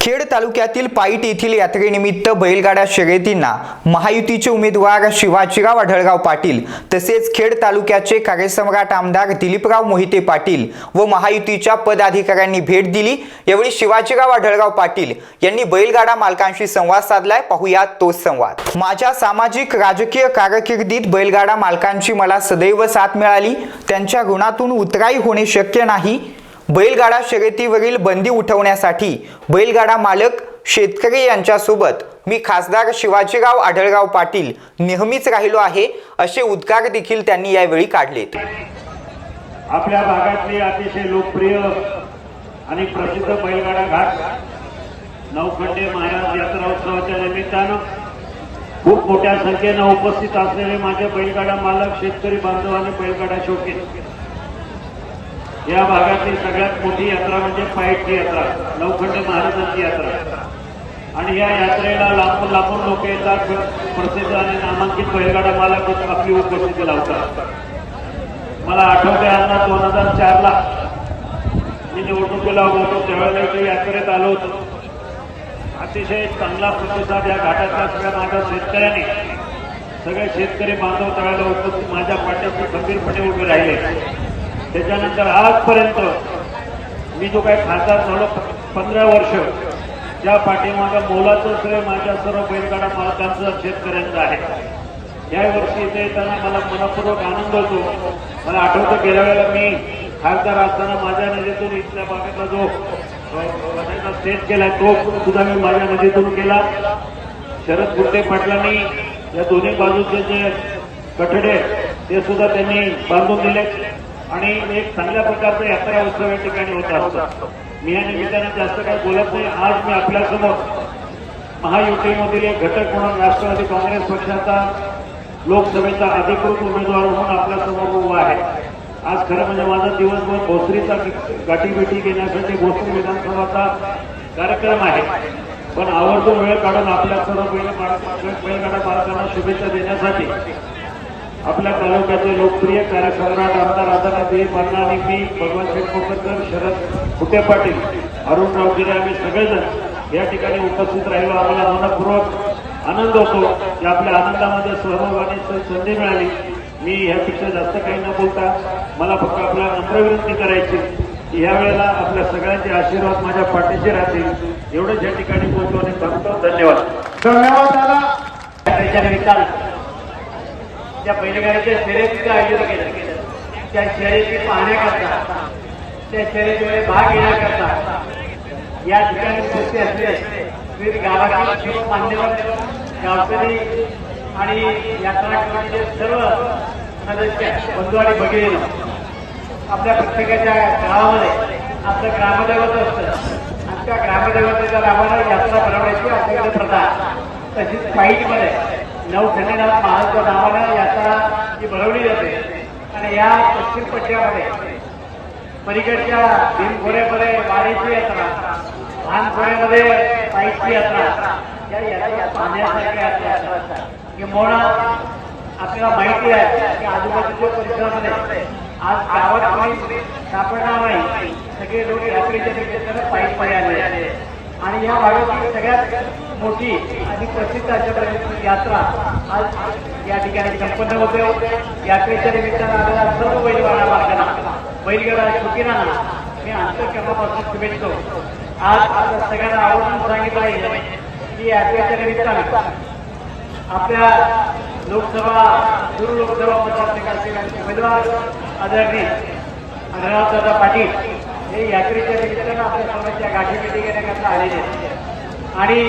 खेड तालुक्यातील पाईट येथील यात्रेनिमित्त बैलगाड्या शर्यतींना महायुतीचे उमेदवार शिवाजीराव आढळगाव पाटील तसेच खेड तालुक्याचे कार्यसम्राट आमदार दिलीपराव मोहिते पाटील व महायुतीच्या पदाधिकाऱ्यांनी भेट दिली. यावेळी शिवाजीराव आढळगाव पाटील यांनी बैलगाडा मालकांशी संवाद साधलाय. पाहूया तोच संवाद. माझ्या सामाजिक राजकीय कारकिर्दीत बैलगाडा मालकांची मला सदैव साथ मिळाली. त्यांच्या ऋणातून उतराई होणे शक्य नाही. बैलगाडा शर्यतीवरील बंदी उठवण्यासाठी बैलगाडा मालक शेतकरी यांच्यासोबत मी खासदार शिवाजीराव आढळगाव पाटील नेहमीच राहिलो आहे असे उद्गार देखील त्यांनी यावेळी काढलेत. आपल्या भागातले अतिशय लोकप्रिय आणि प्रसिद्ध बैलगाडा घाट नवखंडे महाराज यात्रा उत्सवाच्या निमित्तानं खूप मोठ्या संख्येनं उपस्थित असलेले माझे बैलगाडा मालक शेतकरी बांधव आणि बैलगाडा शौकीन. या भागातली सगळ्यात मोठी यात्रा म्हणजे पायटची यात्रा नवखंड महाराजांची यात्रा. आणि या यात्रेला लाखो लाखो लोक येतात प्रसिद्ध आणि नामांकित बैलगाडा मालक आपली उपस्थिती लावतात. मला आठवते आता दोन हजार चार ला मी निवडणुकीला होतो त्यावेळेला यात्रेत आलो होतो. अतिशय चांगला प्रतिसाद या घाटातल्या सगळ्या माझ्या शेतकऱ्यांनी सगळे शेतकरी बांधव तळायला उपस्थित माझ्या पाठ्याशी खंबीरपणे उभे राहिले. त्याच्यानंतर आजपर्यंत मी जो काही खासदार झालो पंधरा वर्ष त्या पाठीमागं मोलाचं श्रेय माझ्या सर्व बैलगाडा मालकांचं शेतकऱ्यांचं आहे. या वर्षी इथे येताना मला मनपूर्वक आनंद होतो. मला आठवतं गेल्या वेळेला मी खासदार असताना माझ्या नदीतून इथल्या भागातला जो अ, स्टेज तो सुद्धा मी माझ्या नदीतून केला. शरद गुट्टे पाटलांनी या दोन्ही बाजूचे जे कठडे ते सुद्धा त्यांनी बांधून दिले. आणि एक चांगल्या प्रकारचा यात्रा उत्सव या ठिकाणी होत असतो. मी या निमित्ताने जास्त काही बोलत नाही. आज मी आपल्यासमोर महायुतीमधील एक घटक म्हणून राष्ट्रवादी काँग्रेस पक्षाचा लोकसभेचा अधिकृत उमेदवार म्हणून आपल्यासमोर उभा आहे. आज खरं म्हणजे माझा दिवसभर भोसरीचा गाठीभेटी घेण्यासाठी भोसरी विधानसभाचा कार्यक्रम आहे. पण आवर्जून वेळ काढून आपल्या सर्व बैल बैलगाडा बालकांना शुभेच्छा देण्यासाठी आपल्या तालुक्याचे लोकप्रिय कार्यसम्राट आमदार आदरणीय दिलीप अण्णा आणि मी भगवान शेठ कोकणकर शरद कुटे पाटील अरुणराव गिरे आम्ही सगळेजण या ठिकाणी उपस्थित राहिलो. आम्हाला मनपूर्वक आनंद होतो की आपल्या आनंदामध्ये सहभाग होण्याची संधी मिळाली. मी ह्यापेक्षा जास्त काही न बोलता मला फक्त आपल्याला नम्र विनंती करायची की या वेळेला आपल्या सगळ्यांचे आशीर्वाद माझ्या पाठीशी राहतील. एवढंच या ठिकाणी बोलतो आणि थांबतो. धन्यवाद. धन्यवाद दादा. त्या बैलगाडीच्या शर्यतीचं आयोजन केलं. त्या शर्यती पाहण्याकरता त्या शर्यतीमध्ये भाग घेण्याकरता या ठिकाणी उपस्थित असले विविध गावातील सर्व मान्यवर गावकरी आणि यात्रा कमिटीचे सर्व सदस्य बंधू आणि भगिनी आपल्या प्रत्येकाच्या गावामध्ये आपलं ग्रामदैवत असतं. आणि त्या ग्रामदैवताच्या नावानं यात्रा भरवण्याची आपल्याकडे प्रथा तशीच पाईटमध्ये नऊ खंडेला महाराजच्या नावानं यात्रा ही भरवली जाते आणि या पश्चिम पट्ट्यामध्ये पलीकडच्या भीमखोऱ्यामध्ये वाडीची यात्रा भानखोऱ्यामध्ये पाईची यात्रा या यात्रा पाहण्यासारख्या यात्रा. असतात किंबहुना आपल्याला माहिती आहे की आजूबाजूच्या परिसरामध्ये आज गावात कोणी सापडणार नाही. सगळे लोक यात्रेच्या निमित्तानं पायी पायी आले आणि या भागातील सगळ्यात मोठी अगदी प्रसिद्ध अशा प्रकारची यात्रा आज या ठिकाणी संपन्न होते. यात्रेच्या निमित्तानं आलेल्या सर्व बैलगाडा मार्गांना बैलगाडा सुकिरांना मी अंतर्करणापासून शुभेच्छा आज आपल्या सगळ्यांना आवडून सांगितलं आहे की यात्रेच्या निमित्तानं आपल्या लोकसभा सुरू लोकसभा मतदारसंघाचे उमेदवार आदरणीय दादा पाटील हे यात्रेच्या निमित्तानं आपल्या समाजाच्या गाठीभेटी घेण्याकरता आलेले आहेत. आणि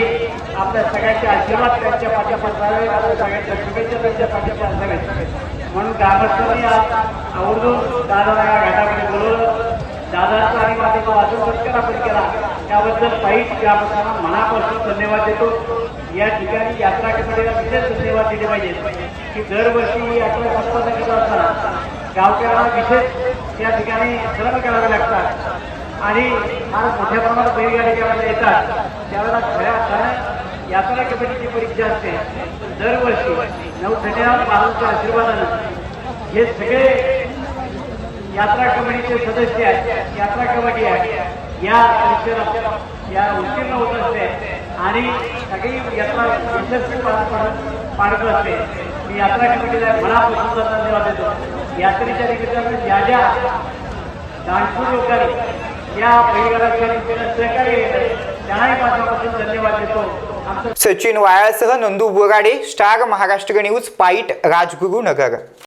आपल्या सगळ्यांचे आशीर्वाद त्यांच्या पाठीपाठ असावे आपल्या सगळ्यांच्या शुभेच्छा त्यांच्या पाठीपाठ असाव्यात म्हणून ग्रामस्थांनी आज आवर्जून दादाला या घाटामध्ये बोलवलं. दादाचा आणि माझा वाचन सत्कार आपण केला त्याबद्दल पाईट ग्रामस्थांना मनापासून धन्यवाद देतो. या ठिकाणी यात्रा कमिटीला विशेष धन्यवाद दिले पाहिजेत की दरवर्षी ही यात्रा संपन्न करत असताना गावकऱ्यांना विशेष या ठिकाणी श्रम करावे लागतात. आणि फार मोठ्या प्रमाणात बैलगाडी ज्यावेळेला येतात. त्यावेळेला खऱ्या अर्थानं यात्रा कमिटीची परीक्षा असते. दरवर्षी नऊ खंडेराव महाराजांच्या आशीर्वादानं हे सगळे यात्रा कमिटीचे सदस्य आहेत यात्रा कमिटी आहे या परीक्षेला या उत्तीर्ण होत असते आणि सगळी यात्रा यशस्वी पाडत असते. मी यात्रा कमिटीला मनापासून धन्यवाद देतो. यात्रेच्या निमित्तानं ज्या ज्या दानपूर लोकांनी या सहकार्य त्यांनाही माझ्यापासून धन्यवाद देतो. सचिन वायाळसह नंदू बोराडे स्टार महाराष्ट्र न्यूज पाईट राजगुरुनगर.